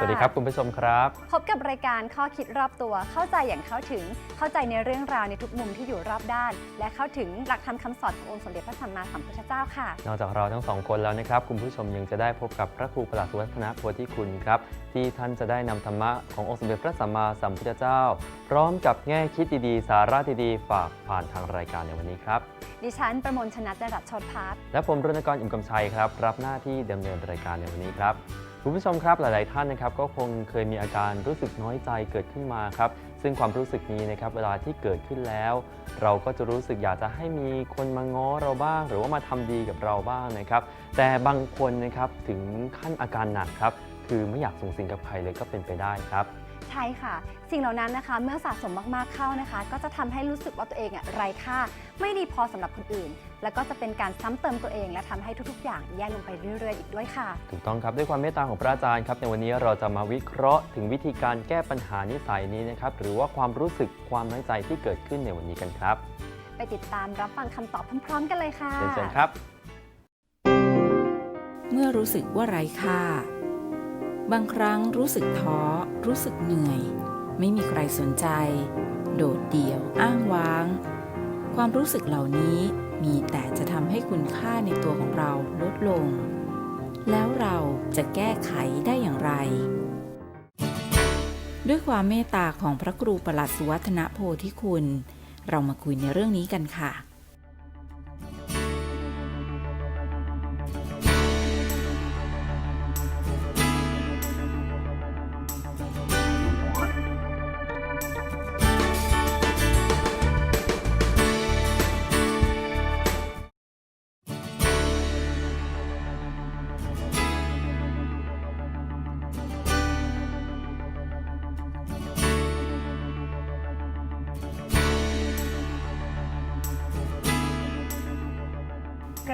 วัสดีค่ะสวัสดีครับคุณผู้ชมครับ พบกับรายการข้อคิดรอบตัวเข้าใจอย่างเข้าถึง เข้าใจในเรื่องราวในทุกมุมที่อยู่รอบด้าน และเข้าถึงหลักธรรมคำสอนขององค์สมเด็จพระสัมมาสัมพุทธเจ้าค่ะ นอกจากเราทั้งสองคนแล้วนะครับ คุณผู้ชมยังจะได้พบกับพระครูประหลัดสุวัฒนโพธิคุณครับ ที่ท่านจะได้นำธรรมะขององค์สมเด็จพระสัมมาสัมพุทธเจ้า พร้อมกับแง่คิดดีๆ สาระดีๆฝากผ่านทางรายการในวันนี้ครับดิฉันประมวลชนะจรัสชดพาร์ทและผมรณกรอิ่มกำชัยครับรับหน้าที่ดำเนินรายการในวันนี้ครับ คุณผู้ชมครับหลาย ๆ ท่านนะครับก็คงเคยมีอาการรู้สึกน้อยใจเกิดขึ้นมาครับซึ่งความรู้สึกนี้นะครับเวลาที่เกิดขึ้นแล้ว เราก็จะรู้สึกอยากจะให้มีคนมาง้อเราบ้าง หรือว่ามาทำดีกับเราบ้างนะครับ แต่บางคนนะครับถึงขั้นอาการหนักครับคือไม่อยากส่งสิ่งกับใครเลยก็เป็นไปได้ครับใช่ค่ะ สิ่งเหล่านั้นนะคะ เมื่อสะสมมากๆเข้านะคะ ก็จะทำให้รู้สึกว่าตัวเองอะไร้ค่า ไม่ดีพอสำหรับคนอื่น แล้วก็จะเป็นการซ้ำเติมตัวเอง และทำให้ทุกๆ อย่างแย่ลงไปเรื่อยๆ อีกด้วยค่ะ ถูกต้องครับ ด้วยความเมตตาของพระอาจารย์ครับ ในวันนี้เราจะมาวิเคราะห์ถึงวิธีการแก้ปัญหานิสัยนี้นะครับ หรือว่าความรู้สึกความน้อยใจที่เกิดขึ้นในวันนี้กันครับ ไปติดตามรับฟังคำตอบพร้อมๆ กันเลยค่ะเรียนเชิญครับ เมื่อรู้สึกว่าไร้ค่า บางครั้งรู้สึกท้อ รู้สึกเหนื่อย ไม่มีใครสนใจ โดดเดี่ยว อ้างว้าง ความรู้สึกเหล่านี้ มีแต่จะทำให้คุณค่าในตัวของเราลดลง แล้วเราจะแก้ไขได้อย่างไร ด้วยความเมตตาของพระครูประหลัดสุวัฒนโพธิคุณ เรามาคุยในเรื่องนี้กันค่ะ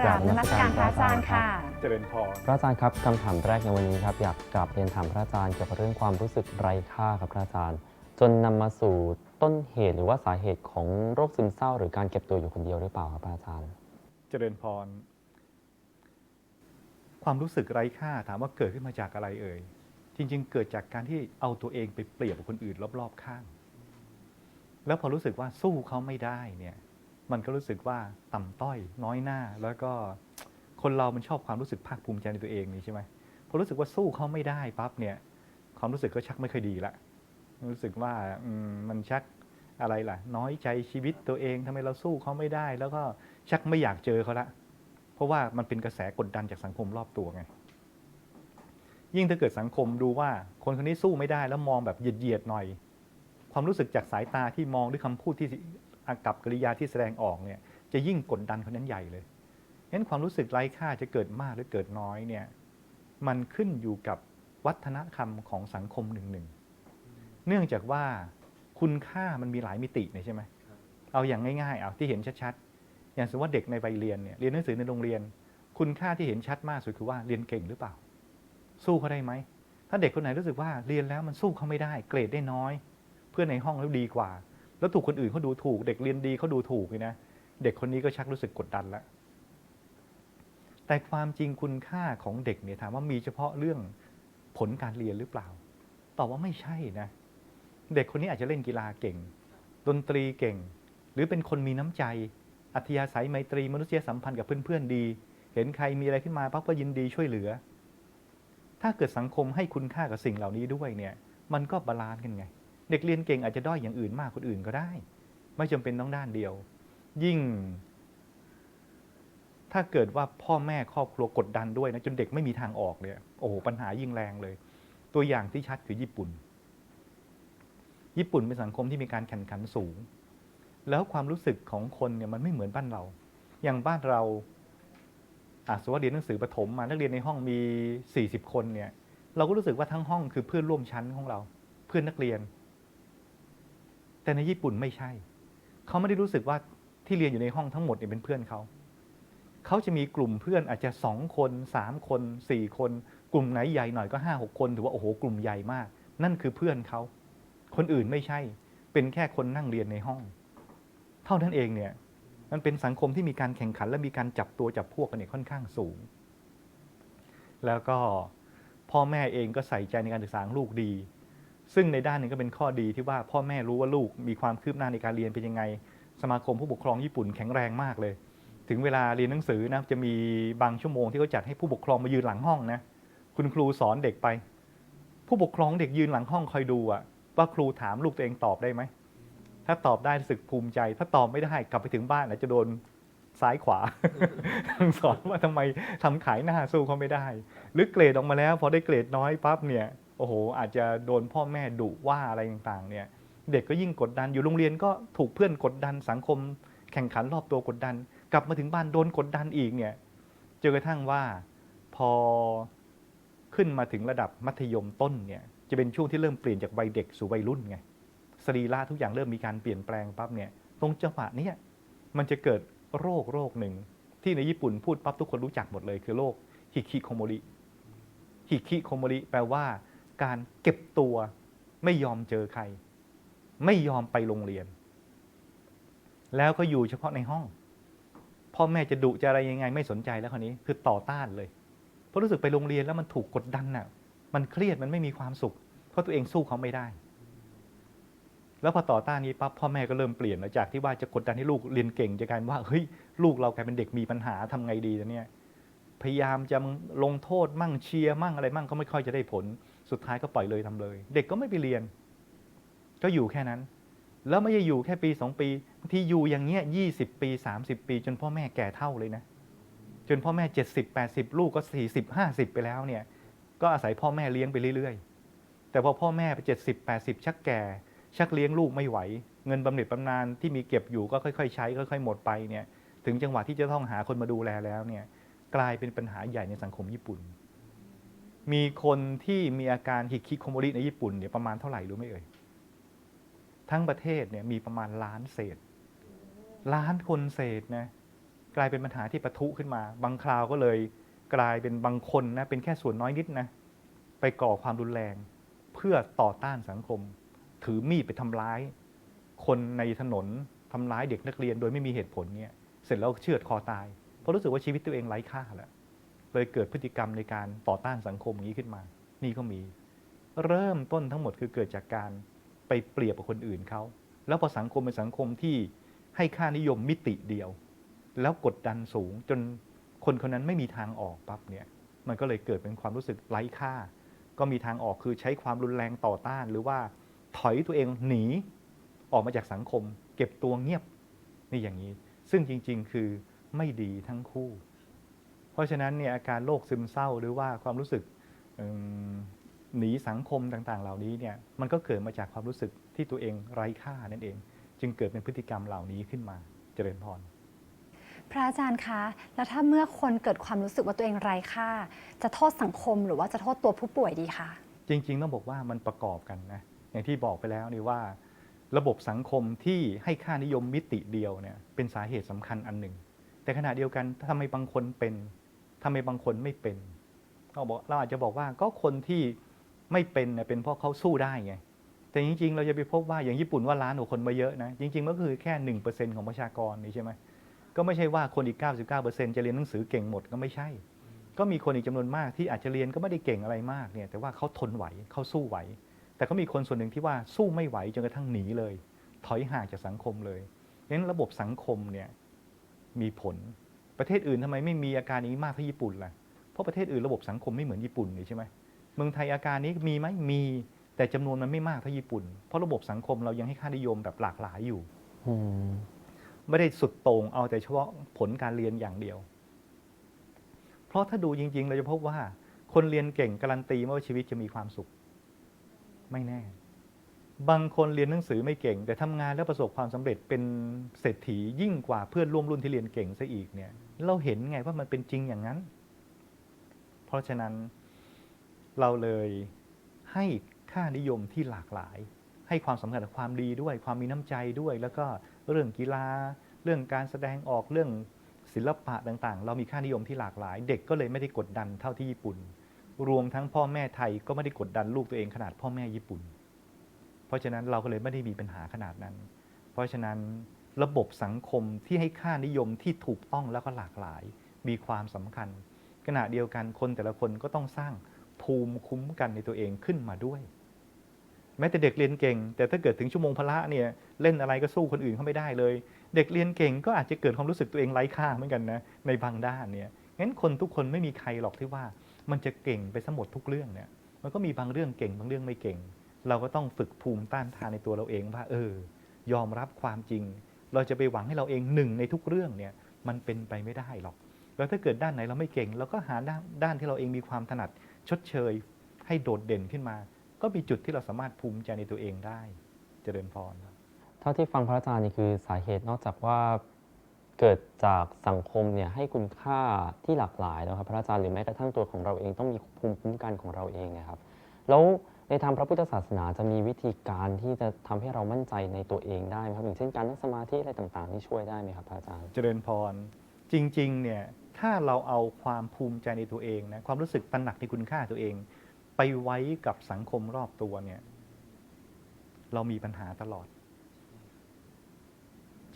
กราบนมัสการพระอาจารย์ค่ะ เจริญพรพระอาจารย์ครับคำถามแรกในวันนี้ครับอยากกลับเรียนถามพระอาจารย์เกี่ยวกับเรื่องความรู้สึกไร้ค่าครับพระอาจารย์ จนนำมาสู่ต้นเหตุหรือว่าสาเหตุของโรคซึมเศร้า หรือการเก็บตัวอยู่คนเดียวหรือเปล่าครับพระอาจารย์ เจริญพร ความรู้สึกไร้ค่าถามว่าเกิดขึ้นมาจากอะไรเอ่ย จริง ๆ เกิดจากการที่เอาตัวเองไปเปรียบกับคนอื่นรอบๆข้าง แล้วพอรู้สึกว่าสู้เขาไม่ได้เนี่ย มันก็รู้สึกว่าต่ำต้อยน้อยหน้า แล้วก็คนเรามันชอบความรู้สึกภาคภูมิใจในตัวเองนี่ใช่ไหมพอรู้สึกว่าสู้เขาไม่ได้ปั๊บเนี่ยความรู้สึกก็ชักไม่ค่อยดีละรู้สึกว่ามมันชักอะไรล่ะ น้อยใจชีวิตตัวเองทำไมเราสู้เขาไม่ได้ แล้วก็ชักไม่อยากเจอเขาละเพราะว่ามันเป็นกระแสกดดันจากสังคมรอบตัวไงยิ่งถ้าเกิดสังคมดูว่าคนคนนี้สู้ไม่ได้แล้วมองแบบเหยียดๆหน่อย ความรู้สึกจากสายตาที่มองด้วยคำพูดที่ อากับกริยาที่แสดงออกเนี่ยจะยิ่งกดดันคนนั้นใหญ่เลยงั้นความรู้สึกไร้ค่าจะเกิดมากหรือเกิดน้อยเนี่ยมันขึ้นอยู่กับวัฒนธรรมของสังคมหนึ่งหนึ่งเนื่องจากว่าคุณค่ามันมีหลายมิติเนี่ยใช่ไหมเอาอย่างง่ายๆเอาที่เห็นชัดๆ อย่างสมมติว่าเด็กในวัยเรียนเนี่ยเรียนหนังสือในโรงเรียน คุณค่าที่เห็นชัดมากสุดคือว่าเรียนเก่งหรือเปล่า สู้เขาได้ไหม ถ้าเด็กคนไหนรู้สึกว่าเรียนแล้วมันสู้เขาไม่ได้ เกรดได้น้อย เพื่อนในห้องแล้วดีกว่า แล้วถูกคนอื่นเขาดูถูก เด็กเรียนดีเขาดูถูกเลยนะเด็กคนนี้ก็ชักรู้สึกกดดันแล้วแต่ความจริงคุณค่าของเด็กเนี่ยถามว่ามีเฉพาะเรื่องผลการเรียนหรือเปล่าตอบว่าไม่ใช่นะ เด็กคนนี้อาจจะเล่นกีฬาเก่ง ดนตรีเก่ง หรือเป็นคนมีน้ำใจ อัธยาศัยไมตรีมนุษยสัมพันธ์กับเพื่อนๆดี เห็นใครมีอะไรขึ้นมาปั๊บก็ยินดีช่วยเหลือ ถ้าเกิดสังคมให้คุณค่ากับสิ่งเหล่านี้ด้วยเนี่ย มันก็บาลานซ์กันไง เด็กเรียนเก่งอาจจะด้อยอย่างอื่นมากคนอื่นก็ได้ ไม่จำเป็นต้องด้านเดียว ยิ่ง ถ้าเกิดว่าพ่อแม่ครอบครัวกดดันด้วยนะจนเด็กไม่มีทางออกเลยโอ้โหปัญหายิ่งแรงเลย ตัวอย่างที่ชัดคือญี่ปุ่น ญี่ปุ่นเป็นสังคมที่มีการแข่งขันสูง แล้วความรู้สึกของคนเนี่ยมันไม่เหมือนบ้านเรา อย่างบ้านเราอาสมมติว่าเรียนหนังสือประถมมานักเรียนในห้องมี 40 คนเนี่ย เราก็รู้สึกว่าทั้งห้องคือเพื่อนร่วมชั้นของเรา เพื่อนนักเรียน แต่ในญี่ปุ่นไม่ใช่ เขาไม่ได้รู้สึกว่าที่เรียนอยู่ในห้องทั้งหมดเนี่ยเป็นเพื่อนเขา เขาจะมีกลุ่มเพื่อนอาจจะสองคนสามคนสี่คน กลุ่มไหนใหญ่หน่อยก็ห้าหกคนถือว่าโอ้โหกลุ่มใหญ่มาก นั่นคือเพื่อนเขา คนอื่นไม่ใช่ เป็นแค่คนนั่งเรียนในห้อง เท่านั้นเองเนี่ย มันเป็นสังคมที่มีการแข่งขันและมีการจับตัวจับพวกกันเนี่ยค่อนข้างสูง แล้วก็พ่อแม่เองก็ใส่ใจในการศึกษาลูกดี ซึ่งในด้านหนึ่งก็เป็นข้อดีที่ว่าพ่อแม่รู้ว่าลูกมีความคืบหน้าในการเรียนเป็นยังไง สมาคมผู้ปกครองญี่ปุ่นแข็งแรงมากเลย ถึงเวลาเรียนหนังสือนะจะมีบางชั่วโมงที่เขาจัดให้ผู้ปกครองมายืนหลังห้องนะคุณครูสอนเด็กไป ผู้ปกครองเด็กยืนหลังห้องคอยดูอะว่าครูถามลูกตัวเองตอบได้ไหมถ้าตอบได้รู้สึกภูมิใจ ถ้าตอบไม่ได้กลับไปถึงบ้านอาจจะโดนซ้ายขวาสอนว่าทำไมทำขายหน้าสู้เขาไม่ได้ หรือเกรดออกมาแล้ว พอได้เกรดน้อยปั๊บเนี่ย โอ้โห อาจจะโดนพ่อแม่ดุว่าอะไรต่างๆ เนี่ย เด็กก็ยิ่งกดดัน อยู่โรงเรียนก็ถูกเพื่อนกดดัน สังคมแข่งขันรอบตัวกดดัน กลับมาถึงบ้านโดนกดดันอีกเนี่ยจนกระทั่งว่าพอขึ้นมาถึงระดับมัธยมต้นเนี่ย จะเป็นช่วงที่เริ่มเปลี่ยนจากวัยเด็กสู่วัยรุ่นไง สรีระทุกอย่างเริ่มมีการเปลี่ยนแปลงปั๊บเนี่ย ตรงจังหวะเนี้ยมันจะเกิดโรคโรคหนึ่งที่ในญี่ปุ่นพูดปั๊บทุกคนรู้จักหมดเลยคือโรคฮิคิโคโมริฮิคิโคโมริแปลว่า การเก็บตัวไม่ยอมเจอใคร ไม่ยอมไปโรงเรียน แล้วก็อยู่เฉพาะในห้อง พ่อแม่จะดุจะอะไรยังไง ไม่สนใจแล้วคราวนี้คือต่อต้านเลยเพราะรู้สึกไปโรงเรียนแล้วมันถูกกดดันน่ะ มันเครียดมันไม่มีความสุข เพราะตัวเองสู้เขาไม่ได้ แล้วพอต่อต้านนี้ปั๊บพ่อแม่ก็เริ่มเปลี่ยนแล้วจากที่ว่าจะกดดันให้ลูกเรียนเก่งจะกลายว่าเฮ้ยลูกเรากลายเป็นเด็กมีปัญหาทำไงดีเนี่ยพยายามจะลงโทษมั่งเชียร์มั่งอะไรมั่งก็ไม่ค่อยจะได้ผล สุดท้ายก็ปล่อยเลยทำเลย เด็กก็ไม่ไปเรียน ก็อยู่แค่นั้น แล้วไม่ใช่อยู่แค่ปีสองปีบางทีอยู่อย่างเงี้ยยี่สิบปีสามสิบปี จนพ่อแม่แก่เท่าเลยนะ จนพ่อแม่เจ็ดสิบแปดสิบลูกก็สี่สิบห้าสิบไปแล้วเนี่ย ก็อาศัยพ่อแม่เลี้ยงไปเรื่อยๆ แต่พอพ่อแม่ไปเจ็ดสิบแปดสิบชักแก่ ชักเลี้ยงลูกไม่ไหว เงินบำเหน็จบำนาญที่มีเก็บอยู่ก็ค่อยๆ ใช้ค่อย ๆ หมดไปเนี่ย ถึงจังหวะที่จะต้องหาคนมาดูแลแล้วเนี่ย กลายเป็นปัญหาใหญ่ในสังคมญี่ปุ่น มีคนที่มีอาการฮิคิโคโมริในญี่ปุ่นเนี่ยประมาณเท่าไหร่รู้ไหมเอ่ย ทั้งประเทศเนี่ยมีประมาณล้านเศษ ล้านคนเศษนะกลายเป็นปัญหาที่ปะทุขึ้นมา บางคราวก็เลยกลายเป็นบางคนนะเป็นแค่ส่วนน้อยนิดนะไปก่อความรุนแรง เพื่อต่อต้านสังคม ถือมีดไปทำร้าย คนในถนนทำร้ายเด็กนักเรียนโดยไม่มีเหตุผลเนี่ยเสร็จแล้วเชือดคอตายเพราะรู้สึกว่าชีวิตตัวเองไร้ค่าแล้ว เลยเกิดพฤติกรรมในการต่อต้านสังคมอย่างนี้ขึ้นมา นี่ก็มี เริ่มต้นทั้งหมดคือเกิดจากการไปเปรียบกับคนอื่นเขา แล้วพอสังคมเป็นสังคมที่ให้ค่านิยมมิติเดียว แล้วกดดันสูงจนคนคนนั้นไม่มีทางออกปั๊บเนี่ย มันก็เลยเกิดเป็นความรู้สึกไร้ค่า ก็มีทางออกคือใช้ความรุนแรงต่อต้าน หรือว่าถอยตัวเองหนีออกมาจากสังคม เก็บตัวเงียบนี่อย่างนี้ ซึ่งจริง ๆ คือไม่ดีทั้งคู่ เพราะฉะนั้นเนี่ยอาการโรคซึมเศร้าหรือว่าความรู้สึกอืมหนีสังคมต่างๆ เหล่านี้เนี่ยมันก็เกิดมาจากความรู้สึกที่ตัวเองไร้ค่านั่นเอง จึงเกิดเป็นพฤติกรรมเหล่านี้ขึ้นมาเจริญพรพระอาจารย์คะ แล้วถ้าเมื่อคนเกิดความรู้สึกว่าตัวเองไร้ค่า จะโทษสังคมหรือว่าจะโทษตัวผู้ป่วยดีคะจริง ๆ ต้องบอกว่ามันประกอบกันนะอย่างที่บอกไปแล้วนี่ว่า ระบบสังคมที่ให้ค่านิยมมิติเดียวเนี่ยเป็นสาเหตุสำคัญอันหนึ่ง แต่ขณะเดียวกันทำไมบางคนเป็น ทำไมบางคนไม่เป็นเราบอกเราอาจจะบอกว่าก็คนที่ไม่เป็นเนี่ยเป็นเพราะเขาสู้ได้ไง แต่จริง ๆ เราจะไปพบว่าอย่างญี่ปุ่นว่าล้านกว่าคนมาเยอะนะ จริงๆก็คือแค่หนึ่งเปอร์เซ็นต์ของประชากรนี่ใช่ไหมก็ไม่ใช่ว่าคนอีก 99%จะเรียนหนังสือเก่งหมดก็ไม่ใช่ ก็มีคนอีกจำนวนมากที่อาจจะเรียนก็ไม่ได้เก่งอะไรมากเนี่ยแต่ว่าเขาทนไหวเขาสู้ไหว แต่ก็มีคนส่วนหนึ่งที่ว่าสู้ไม่ไหวจนกระทั่งหนีเลย ถอยห่างจากสังคมเลยงั้นระบบสังคมเนี่ยมีผล ประเทศอื่นทำไมไม่มีอาการนี้มากเท่าญี่ปุ่นล่ะ เพราะประเทศอื่นระบบสังคมไม่เหมือนญี่ปุ่นนี่ใช่ไหมเมืองไทยอาการนี้มีไหมมี แต่จำนวนมันไม่มากเท่าญี่ปุ่น เพราะระบบสังคมเรายังให้ค่านิยมแบบหลากหลายอยู่อืมไม่ได้สุดโต่งเอาแต่เฉพาะผลการเรียนอย่างเดียว เพราะถ้าดูจริง ๆ เราจะพบว่า คนเรียนเก่งการันตีว่าชีวิตจะมีความสุข ไม่แน่ บางคนเรียนหนังสือไม่เก่ง แต่ทำงานแล้วประสบความสำเร็จเป็นเศรษฐียิ่งกว่าเพื่อนร่วมรุ่นที่เรียนเก่งซะอีกเนี่ย เราเห็นไงว่ามันเป็นจริงอย่างนั้น เพราะฉะนั้นเราเลยให้ค่านิยมที่หลากหลาย ให้ความสำคัญกับความดีด้วย ความมีน้ำใจด้วย แล้วก็เรื่องกีฬา เรื่องการแสดงออกเรื่องศิลปะต่างๆ เรามีค่านิยมที่หลากหลาย เด็กก็เลยไม่ได้กดดันเท่าที่ญี่ปุ่น รวมทั้งพ่อแม่ไทยก็ไม่ได้กดดันลูกตัวเองขนาดพ่อแม่ญี่ปุ่น เพราะฉะนั้นเราก็เลยไม่ได้มีปัญหาขนาดนั้น เพราะฉะนั้น ระบบสังคมที่ให้ค่านิยมที่ถูกต้องแล้วก็หลากหลาย มีความสำคัญ ขณะเดียวกันคนแต่ละคนก็ต้องสร้างภูมิคุ้มกันในตัวเองขึ้นมาด้วย แม้แต่เด็กเรียนเก่ง แต่ถ้าเกิดถึงชั่วโมงพละเนี่ยเล่นอะไรก็สู้คนอื่นเขาไม่ได้เลย เด็กเรียนเก่งก็อาจจะเกิดความรู้สึกตัวเองไร้ค่าเหมือนกันนะในบางด้านเนี่ยงั้นคนทุกคนไม่มีใครหรอกที่ว่า มันจะเก่งไปสมดทุกเรื่องเนี่ย มันก็มีบางเรื่องเก่งบางเรื่องไม่เก่ง เราก็ต้องฝึกภูมิต้านทานในตัวเราเองว่า เออ ยอมรับความจริง เราจะไปหวังให้เราเองหนึ่งในทุกเรื่องเนี่ยมันเป็นไปไม่ได้หรอก แล้วถ้าเกิดด้านไหนเราไม่เก่งเราก็หาด้านด้านที่เราเองมีความถนัดชดเชย ให้โดดเด่นขึ้นมา ก็มีจุดที่เราสามารถภูมิใจในตัวเองได้เจริญพรเท่าที่ฟังพระอาจารย์นี่คือสาเหตุนอกจากว่าเกิดจากสังคมเนี่ยให้คุณค่าที่หลากหลายแล้วครับพระอาจารย์หรือแม้กระทั่งตัวของเราเองต้องมีภูมิคุ้มกันของเราเองนะครับ แล้ว ในทางพระพุทธศาสนาจะมีวิธีการที่จะทำให้เรามั่นใจในตัวเองได้ไหมครับอย่างเช่นการนั่งสมาธิอะไรต่างๆที่ช่วยได้ไหมครับพระอาจารย์ เจริญพร จริงๆ เนี่ย ถ้าเราเอาความภูมิใจในตัวเองนะ ความรู้สึกตระหนักในคุณค่าตัวเอง ไปไว้กับสังคมรอบตัวเนี่ย เรามีปัญหาตลอด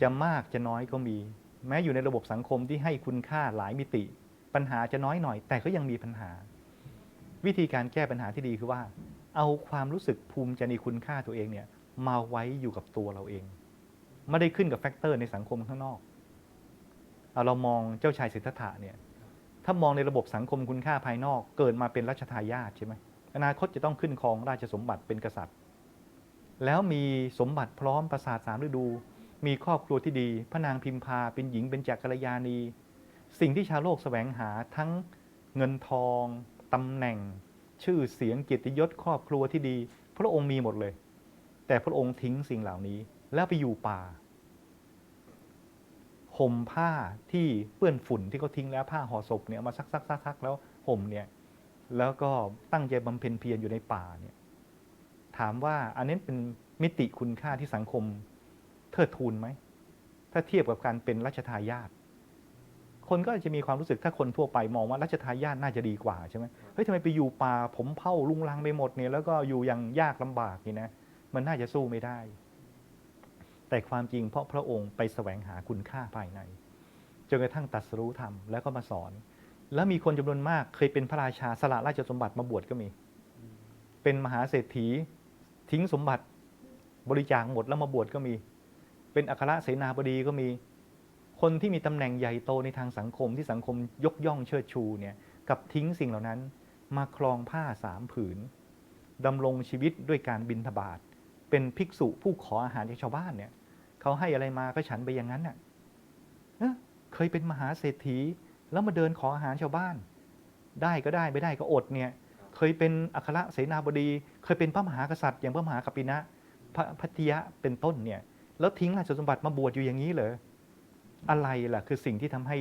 จะมากจะน้อยก็มี แม้อยู่ในระบบสังคมที่ให้คุณค่าหลายมิติ ปัญหาจะน้อยหน่อย แต่ก็ยังมีปัญหา วิธีการแก้ปัญหาที่ดีคือว่า เอาความรู้สึกภูมิใจในคุณค่าตัวเองเนี่ยมาไว้อยู่กับตัวเราเอง ไม่ได้ขึ้นกับแฟกเตอร์ในสังคมข้างนอกเอาเรามองเจ้าชายสิทธัตถะเนี่ยถ้ามองในระบบสังคมคุณค่าภายนอกเกิดมาเป็นรัชทายาทใช่ไหมอนาคตจะต้องขึ้นครองราชสมบัติเป็นกษัตริย์ แล้วมีสมบัติพร้อมประสาทสามฤดู มีครอบครัวที่ดี พระนางพิมพาเป็นหญิงเป็นจักรยานี สิ่งที่ชาวโลกแสวงหาทั้งเงินทองตำแหน่ง ชื่อเสียงเกียรติยศครอบครัวที่ดี พระองค์มีหมดเลย แต่พระองค์ทิ้งสิ่งเหล่านี้ แล้วไปอยู่ป่าห่มผ้าที่เปื้อนฝุ่นที่เขาทิ้งแล้วผ้าห่อศพเนี่ยมาซักซักซักซักแล้วห่มเนี่ยแล้วก็ตั้งใจบำเพ็ญเพียรอยู่ในป่าเนี่ยถามว่าอันนี้เป็นมิติคุณค่าที่สังคมเทิดทูนไหม ถ้าเทียบกับการเป็นรัชทายาท คนก็จะมีความรู้สึกถ้าคนทั่วไปมองว่ารัชทายาทน่าจะดีกว่าใช่ไหมเฮ้ยทำไมไปอยู่ป่าผมเผ่าลุงลังไปหมดเนี่ยแล้วก็อยู่อย่างยากลำบากนี่นะมันน่าจะสู้ไม่ได้ แต่ความจริงเพราะพระองค์ไปแสวงหาคุณค่าภายในจนกระทั่งตรัดสรู้ธรรมแล้วก็มาสอน แล้วมีคนจำนวนมากเคยเป็นพระราชาสละราชสมบัติมาบวชก็มี เป็นมหาเศรษฐีทิ้งสมบัติบริจาคหมดแล้วมาบวชก็มี เป็นอัครเสนาบดีก็มี คนที่มีตำแหน่งใหญ่โตในทางสังคมที่สังคมยกย่องเชิดชูเนี่ยกับทิ้งสิ่งเหล่านั้นมาครองผ้าสามผืนดำรงชีวิตด้วยการบินทบาทเป็นภิกษุผู้ขออาหารจากชาวบ้านเนี่ยเขาให้อะไรมาก็ฉันไปอย่างนั้นน่ะเคยเป็นมหาเศรษฐี แล้วมาเดินขออาหารชาวบ้าน ได้ก็ได้ไม่ได้ก็อดเนี่ย เคยเป็นอัครเสนาบดี เคยเป็นพระมหากษัตริย์อย่างพระมหากัปปินะพระพัทยะเป็นต้นเนี่ย แล้วทิ้งราชสมบัติมาบวชอยู่อย่างนี้เหรอ อะไรล่ะ คือสิ่งที่ทำให้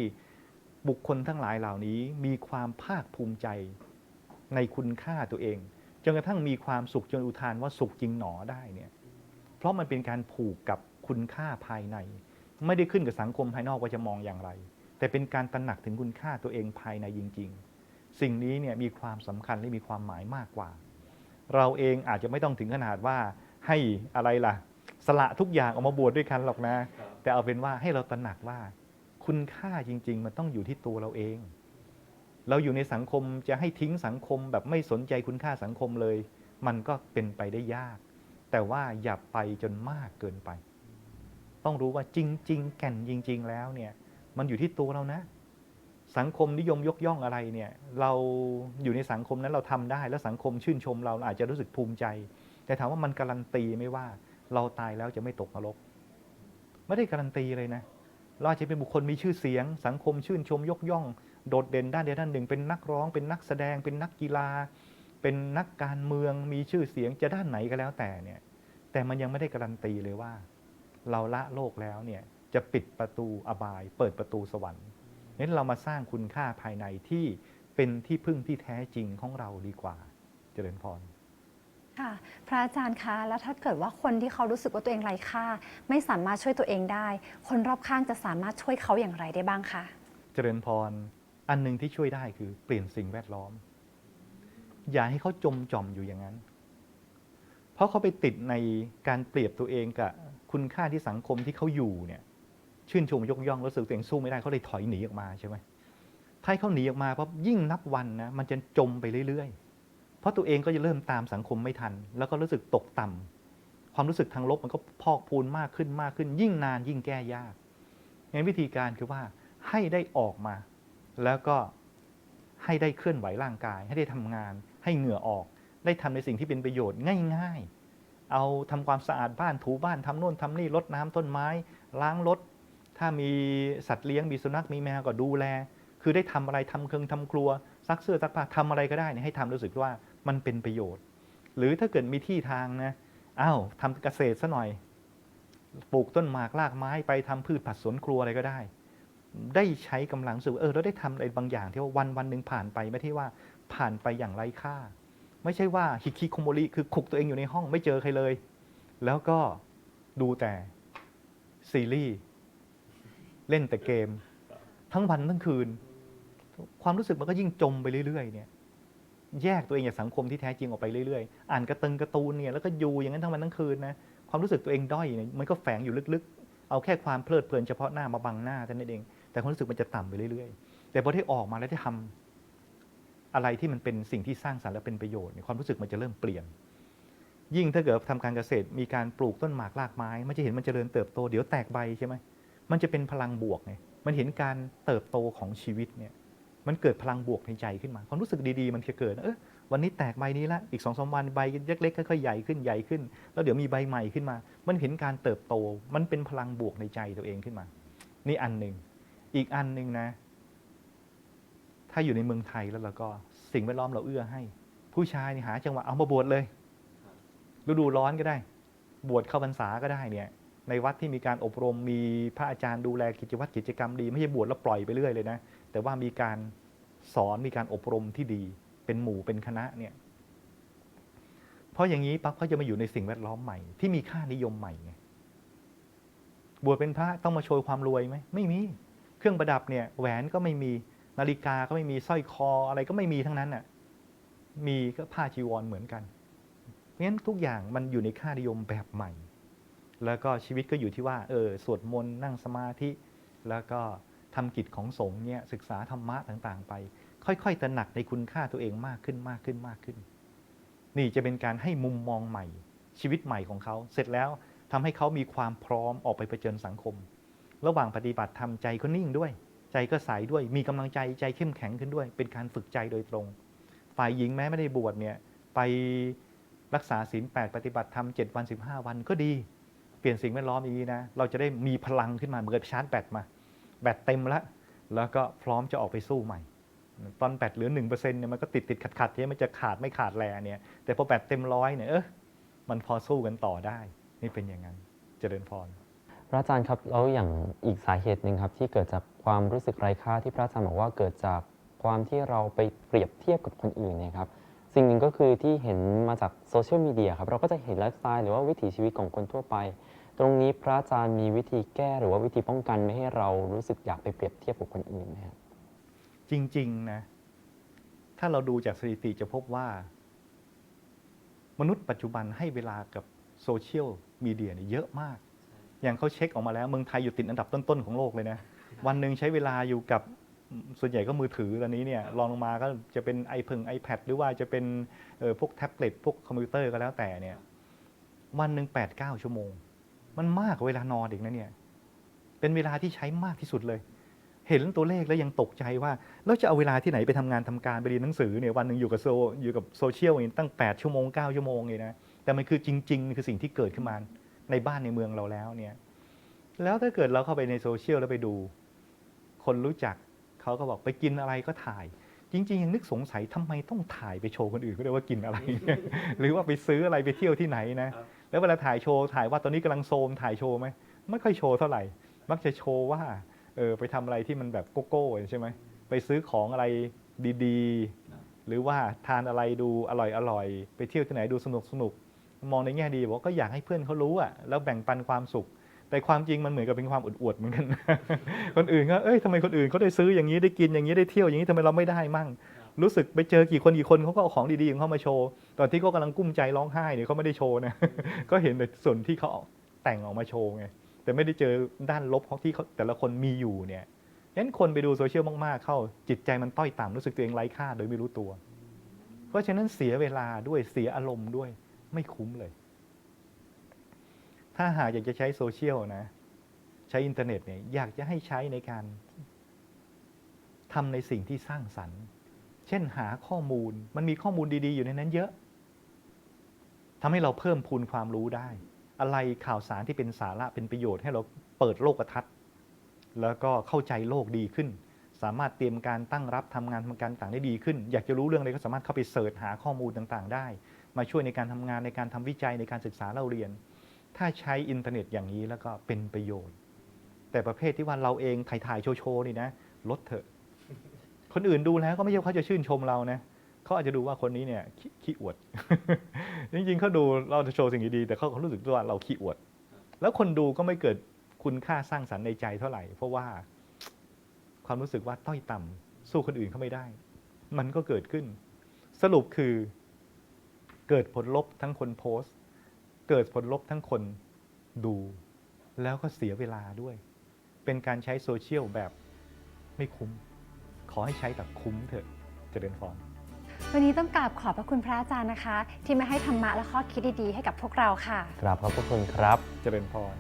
บุคคลทั้งหลายเหล่านี้มีความภาคภูมิใจในคุณค่าตัวเองจนกระทั่งมีความสุขจนอุทานว่าสุขจริงหนอได้เนี่ยเพราะมันเป็นการผูกกับคุณค่าภายใน ไม่ได้ขึ้นกับสังคมภายนอกว่าจะมองอย่างไร แต่เป็นการตระหนักถึงคุณค่าตัวเองภายในจริง ๆ สิ่งนี้เนี่ยมีความสำคัญและมีความหมายมากกว่า เราเองอาจจะไม่ต้องถึงขนาดว่าให้อะไรล่ะ สละทุกอย่างออกมาบวชด้วยกันหรอกนะ แต่เอาเป็นว่าให้เราตระหนักว่า คุณค่าจริง ๆ มันต้องอยู่ที่ตัวเราเอง เราอยู่ในสังคมจะให้ทิ้งสังคมแบบไม่สนใจคุณค่าสังคมเลย มันก็เป็นไปได้ยาก แต่ว่าอย่าไปจนมากเกินไป ต้องรู้ว่าจริง ๆ แก่นจริง ๆ แล้วเนี่ย มันอยู่ที่ตัวเรานะ สังคมนิยมยกย่องอะไรเนี่ย เราอยู่ในสังคมนั้นเราทำได้ แล้วสังคมชื่นชมเราเราอาจจะรู้สึกภูมิใจ แต่ถามว่ามันการันตีไหม่ว่า เราตายแล้วจะไม่ตกนรก ไม่ได้การันตีเลยนะเราอาจจะเป็นบุคคลมีชื่อเสียง สังคมชื่นชมยกย่อง โดดเด่นด้านใดด้านหนึ่ง เป็นนักร้อง เป็นนักแสดง เป็นนักกีฬา เป็นนักการเมืองมีชื่อเสียงจะด้านไหนก็แล้วแต่เนี่ย แต่มันยังไม่ได้การันตีเลยว่า เราละโลกแล้วเนี่ยจะปิดประตูอบาย เปิดประตูสวรรค์นั้นเรามาสร้างคุณค่าภายในที่เป็นที่พึ่งที่แท้จริงของเราดีกว่า เจริญพร ค่ะพระอาจารย์คะ แล้วถ้าเกิดว่าคนที่เขารู้สึกว่าตัวเองไร้ค่า ไม่สามารถช่วยตัวเองได้ คนรอบข้างจะสามารถช่วยเขาอย่างไรได้บ้างคะ เจริญพร อันหนึ่งที่ช่วยได้คือเปลี่ยนสิ่งแวดล้อม อย่าให้เขาจมจอมอยู่อย่างนั้น เพราะเขาไปติดในการเปรียบตัวเองกับคุณค่าที่สังคมที่เขาอยู่เนี่ย ชื่นชมยกย่องรู้สึกตัวเองสู้ไม่ได้เขาเลยถอยหนีออกมาใช่ไหมถ้าเขาหนีออกมาเพราะยิ่งนับวันนะมันจะจมไปเรื่อย เพราะตัวเองก็จะเริ่มตามสังคมไม่ทัน แล้วก็รู้สึกตกต่ำความรู้สึกทางลบมันก็พอกพูนมากขึ้นมากขึ้น ยิ่งนานยิ่งแก้ยากงั้นวิธีการคือว่าให้ได้ออกมา แล้วก็ให้ได้เคลื่อนไหวร่างกาย ให้ได้ทำงาน ให้เหงื่อออก ได้ทำในสิ่งที่เป็นประโยชน์ง่าย ๆ เอาทำความสะอาดบ้านถูบ้านทำโน่นทำนี่รดน้ำต้นไม้ ล้างรถ ถ้ามีสัตว์เลี้ยงมีสุนัขมีแมวก็ดูแล คือได้ทำอะไรทำเครื่องทำครัวซักเสื้อซักผ้าทำอะไรก็ได้ให้ทำรู้สึกว่า มันเป็นประโยชน์ หรือถ้าเกิดมีที่ทางนะอ้าวทำเกษตรซะหน่อย ปลูกต้นหมากรากไม้ไปทำพืชผักสวนครัวอะไรก็ได้ ได้ใช้กำลังรู้สึกว่เออเราได้ทำอะไรบางอย่างที่ว่าวันวันหนึ่งผ่านไปไม่ใช่ว่าผ่านไปอย่างไร้ค่า ไม่ใช่ว่าฮิคิโคโมริคือขุกตัวเองอยู่ในห้องไม่เจอใครเลย แล้วก็ดูแต่ซีรีส์เล่นแต่เกม ทั้งวันทั้งคืน ความรู้สึกมันก็ยิ่งจมไปเรื่อยๆเนี่ย แยกตัวเองจากสังคมที่แท้จริงออกไปเรื่อยๆ อ่านกระตึงกร์ตูนเนี่ยแล้วก็อยู่อย่างนั้นทั้งวันทั้งคืนนะความรู้สึกตัวเองด้อยเนี่ยมันก็แฝงอยู่ลึกๆ เอาแค่ความเพลิดเพลินเฉพาะหน้ามาบังหน้าเท่านั้นเอง แต่ความรู้สึกมันจะต่ำไปเรื่อยๆ แต่พอที่ออกมาแล้วได้ทำอะไรที่มันเป็นสิ่งที่สร้างสรรค์และเป็นประโยชน์เนี่ยความรู้สึกมันจะเริ่มเปลี่ยน ยิ่งถ้าเกิดทำการเกษตรมีการปลูกต้นหมากรากไม้ มันจะเห็นมันเจริญเติบโตเดี๋ยวแตกใบใช่ไหมมันจะเป็นพลังบวกไงมันเห็นการเติบโตของชีวิตเนี่ย มันเกิดพลังบวกในใจขึ้นมา ความรู้สึกดีๆ มันจะเกิดเออวันนี้แตกใบนี้ละอีกสองสามวันใบเล็กๆค่อยๆใหญ่ขึ้นใหญ่ขึ้น แล้วเดี๋ยวมีใบใหม่ขึ้นมา มันเห็นการเติบโต มันเป็นพลังบวกในใจตัวเองขึ้นมา นี่อันหนึ่งอีกอันหนึ่งนะ ถ้าอยู่ในเมืองไทยแล้วเราก็สิ่งแวดล้อมเราเอื้อให้ ผู้ชายนี่หาจังหวะเอามาบวชเลยฤดูร้อนก็ได้ บวชเข้าพรรษาก็ได้เนี่ย ในวัดที่มีการอบรมมีพระอาจารย์ดูแลกิจวัตรกิจกรรมดี ไม่ใช่บวชแล้วปล่อยไปเรื่อยเลยนะ แต่ว่ามีการสอนมีการอบรมที่ดีเป็นหมู่เป็นคณะเนี่ยเพราะอย่างนี้ปั๊บเขาจะมาอยู่ในสิ่งแวดล้อมใหม่ ที่มีค่านิยมใหม่ไงบวชเป็นพระต้องมาโชยความรวยไหมไม่มี เครื่องประดับเนี่ยแหวนก็ไม่มีนาฬิกาก็ไม่มีสร้อยคออะไรก็ไม่มีทั้งนั้นน่ะมีก็ผ้าจีวรเหมือนกันเพราะฉะนั้นทุกอย่างมันอยู่ในค่านิยมแบบใหม่ แล้วก็ชีวิตก็อยู่ที่ว่าเออสวดมนต์นั่งสมาธิ แล้วก็ ทำกิจของสงฆ์เนี่ยศึกษาธรรมะต่างๆ ไป ค่อยๆตระหนักในคุณค่าตัวเองมากขึ้นมากขึ้นมากขึ้น นี่จะเป็นการให้มุมมองใหม่ ชีวิตใหม่ของเขา เสร็จแล้วทำให้เขามีความพร้อมออกไปเผชิญสังคม ระหว่างปฏิบัติทำใจก็นิ่งด้วย ใจก็ใสด้วย มีกำลังใจใจเข้มแข็งขึ้นด้วย เป็นการฝึกใจโดยตรง ฝ่ายหญิงแม้ไม่ได้บวชเนี่ยไปรักษาศีลแปดปฏิบัติธรรมเจ็ดวันสิบห้าวันก็ดี เปลี่ยนสิ่งแวดล้อมอย่างนี้นะ เราจะได้มีพลังขึ้นมาเหมือนกับชาร์จแบตมา แบตเต็มแล้ว แล้วก็พร้อมจะออกไปสู้ใหม่ ตอนแบตเหลือหนึ่งเปอร์เซ็นต์เนี่ยมันก็ติดติดขัดขัดๆเนี่ยมันจะขาดไม่ขาดแลเนี่ยแต่พอแบตเต็มร้อยเนี่ยเออมันพอสู้กันต่อได้ นี่เป็นอย่างนั้นเจริญพรพระอาจารย์ครับแล้วอย่างอีกสาเหตุหนึ่งครับที่เกิดจากความรู้สึกไร้ค่าที่พระอาจารย์บอกว่าเกิดจากความที่เราไปเปรียบเทียบกับคนอื่นเนี่ยครับสิ่งหนึ่งก็คือที่เห็นมาจากโซเชียลมีเดียครับเราก็จะเห็นไลฟ์สไตล์หรือว่าวิถีชีวิตของคนทั่วไป ตรงนี้พระอาจารย์มีวิธีแก้หรือว่าวิธีป้องกันไม่ให้เรารู้สึกอยากไปเปรียบเทียบกับคนอื่นไหมครับจริง ๆ นะ ถ้าเราดูจากสถิติจะพบว่า มนุษย์ปัจจุบันให้เวลากับโซเชียลมีเดียเนี่ยเยอะมาก อย่างเขาเช็คออกมาแล้ว เมืองไทยอยู่ติดอันดับต้น ๆ ของโลกเลยนะ วันหนึ่งใช้เวลาอยู่กับส่วนใหญ่ก็มือถือตอนนี้เนี่ยรองลงมาก็จะเป็นไอพึง iPad หรือว่าจะเป็นเอ่อพวกแท็บเล็ตพวกคอมพิวเตอร์ก็แล้วแต่เนี่ย วันหนึ่งแปดเก้าชั่วโมง มันมากกว่าเวลานอนอีกนะเนี่ย เป็นเวลาที่ใช้มากที่สุดเลย เห็นตัวเลขแล้วยังตกใจว่า แล้วจะเอาเวลาที่ไหนไปทำงานทำการไปเรียนหนังสือเนี่ยวันหนึ่งอยู่กับโซอยู่กับโซเชียลตั้ง 8 ชั่วโมง 9 ชั่วโมงเลยนะ แต่มันคือจริง ๆ คือสิ่งที่เกิดขึ้นมาในบ้านในเมืองเราแล้วเนี่ย แล้วถ้าเกิดเราเข้าไปในโซเชียลแล้วไปดู คนรู้จักเขาก็บอกไปกินอะไรก็ถ่าย จริง ๆ ยังนึกสงสัยทำไมต้องถ่ายไปโชว์คนอื่นก็ได้ว่ากินอะไร หรือว่าไปซื้ออะไรไปเที่ยวที่ไหนนะ แล้วเวลาถ่ายโชว์ถ่ายว่าตอนนี้กำลังโซมถ่ายโชว์ไหมไม่ค่อยโชว์เท่าไหร่ มักจะโชว์ว่าเออไปทำอะไรที่มันแบบโกโก้ใช่ไหมไปซื้อของอะไรดีๆ หรือว่าทานอะไรดูอร่อยอร่อยๆไปเที่ยวที่ไหนดูสนุกสนุกมองในแง่ดีบอกก็อยากให้เพื่อนเขารู้อะแล้วแบ่งปันความสุข แต่ความจริงมันเหมือนกับเป็นความอวดๆเหมือนกัน คนอื่นก็เอ้ยทำไมคนอื่นเขาได้ซื้ออย่างนี้ได้กินอย่างนี้ได้เที่ยวอย่างนี้ทำไมเราไม่ได้มั่ง รู้สึกไปเจอกี่คนกี่คนเขาก็เอาของดีๆของเขามาโชว์ ตอนที่เขากำลังกุ้มใจร้องไห้เนี่ยเขาไม่ได้โชว์นะ ก็เห็นแต่ส่วนที่เขาแต่งออกมาโชว์ไง แต่ไม่ได้เจอด้านลบของที่เขาแต่ละคนมีอยู่เนี่ยงั้นคนไปดูโซเชียลมากๆ เข้าจิตใจมันต้อยต่ำรู้สึกตัวเองไร้ค่าโดยไม่รู้ตัว เพราะฉะนั้นเสียเวลาด้วยเสียอารมณ์ด้วยไม่คุ้มเลย ถ้าหากอยากจะใช้โซเชียลนะ ใช้อินเทอร์เน็ตเนี่ยอยากจะให้ใช้ในการทำในสิ่งที่สร้างสรรค์ เช่นหาข้อมูลมันมีข้อมูลดีๆ อยู่ในนั้นเยอะทำให้เราเพิ่มพูนความรู้ได้ อะไรข่าวสารที่เป็นสาระเป็นประโยชน์ให้เราเปิดโลกทัศน์ แล้วก็เข้าใจโลกดีขึ้น สามารถเตรียมการตั้งรับทำงานทำการต่างได้ดีขึ้น อยากจะรู้เรื่องอะไรก็สามารถเข้าไปเสิร์ชหาข้อมูลต่างๆ ได้ มาช่วยในการทำงานในการทำวิจัยในการศึกษาเล่าเรียน ถ้าใช้อินเทอร์เน็ตอย่างนี้แล้วก็เป็นประโยชน์ แต่ประเภทที่ว่าเราเองถ่ายๆโชว์ๆนี่นะลดเถอะ คนอื่นดูแล้วก็ไม่ใช่เขาจะชื่นชมเรานะเขาอาจจะดูว่าคนนี้เนี่ยขี้ขี้อวด จริงๆเขาดูเราจะโชว์สิ่งดีๆแต่เขาเขารู้สึกว่าเราขี้อวด แล้วคนดูก็ไม่เกิดคุณค่าสร้างสรรค์ในใจเท่าไหร่ เพราะว่าความรู้สึกว่าต้อยต่ำสู้คนอื่นเขาไม่ได้ มันก็เกิดขึ้น สรุปคือเกิดผลลบทั้งคนโพสต์ เกิดผลลบทั้งคนดู แล้วก็เสียเวลาด้วย เป็นการใช้โซเชียลแบบไม่คุ้ม อให้ใช้แบบคุ้มเถอะเจริญพรวันนี้ต้องกราบขอบพระคุณพระอาจารย์นะคะ ที่มาให้ธรรมะและข้อคิดดีๆ ให้กับพวกเราค่ะ กราบขอบพระคุณครับ เจริญพร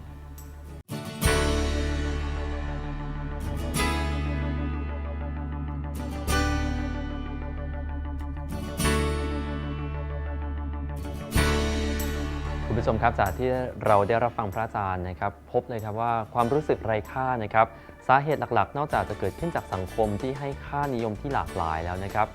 คุณผู้ชมครับจากที่เราได้รับฟังพระอาจารย์นะครับ พบเลยครับว่าความรู้สึกไร้ค่านะครับ สาเหตุหลักๆ นอกจากจะเกิดขึ้นจากสังคมที่ให้ค่านิยมที่หลากหลายแล้วนะครับ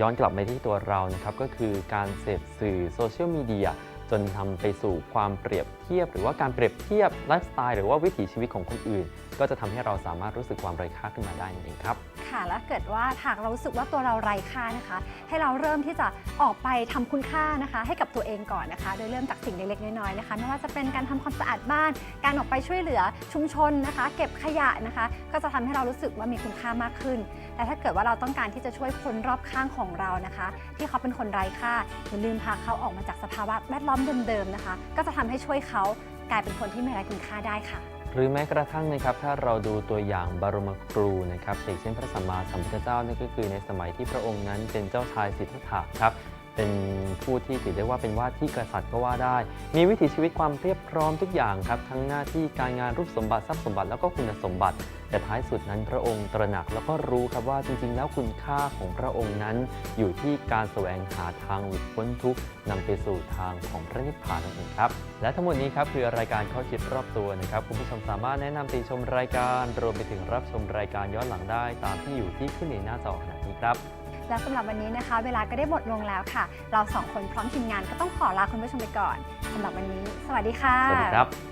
ย้อนกลับไปที่ตัวเรานะครับก็คือการเสพสื่อโซเชียลมีเดียจนทำไปสู่ความเปรียบเทียบ หรือว่าการเปรียบเทียบไลฟ์สไตล์หรือว่าวิถีชีวิตของคนอื่น ก็จะทำให้เราสามารถรู้สึกความไร้ค่าขึ้นมาได้นั่นเองครับ ค่ะแล้วเกิดว่าหากเรารู้สึกว่าตัวเราไร้ค่านะคะ ให้เราเริ่มที่จะออกไปทำคุณค่านะคะ ให้กับตัวเองก่อนนะคะ โดยเริ่มจากสิ่งเล็กๆน้อยๆนะคะ ไม่ว่าจะเป็นการทำความสะอาดบ้าน การออกไปช่วยเหลือชุมชนนะคะ เก็บขยะนะคะ ก็จะทำให้เรารู้สึกว่ามีคุณค่ามากขึ้น แต่ถ้าเกิดว่าเราต้องการที่จะช่วยคนรอบข้างของเรานะคะ ที่เขาเป็นคนไร้ค่าอย่าลืมพาเขาออกมาจากสภาวะแวดล้อมเดิมๆนะคะ ก็จะทำให้ช่วยเขากลายเป็นคนที่ม่ไร้คุณค่าได้ค่ะ หรือแม้กระทั่งนะครับถ้าเราดูตัวอย่างบรมครูนะครับอย่างเช่นพระสัมมาสัมพุทธเจ้านั่นก็คือในสมัยที่พระองค์นั้นเป็นเจ้าชายสิทธัตถะครับ เป็นผู้ที่ถือได้ว่าเป็นว่าที่กษัตริย์ก็ว่าได้ มีวิถีชีวิตความเรียบพร้อมทุกอย่างครับ ทั้งหน้าที่การงานรูปสมบัติทรัพย์สมบัติแล้วก็คุณสมบัติ แต่ท้ายสุดนั้นพระองค์ตระหนักแล้วก็รู้ครับว่าจริง ๆ แล้วคุณค่าของพระองค์นั้น อยู่ที่การแสวงหาทางหลุดพ้นทุกข์นำไปสู่ทางของพระนิพพานนั่นเองครับ และทั้งหมดนี้ครับคือรายการข้อคิดรอบตัวนะครับคุณผู้ชมสามารถแนะนำติชมรายการ รวมไปถึงรับชมรายการย้อนหลังได้ ตามที่อยู่ที่ขึ้นในหน้าจอขณะนี้ครับ แล้วสำหรับวันนี้นะคะ เวลาก็ได้หมดลงแล้วค่ะ เราสองคนพร้อมทีมงานก็ต้องขอลาคุณผู้ชมไปก่อนสำหรับวันนี้ สวัสดีค่ะ สวัสดีครับ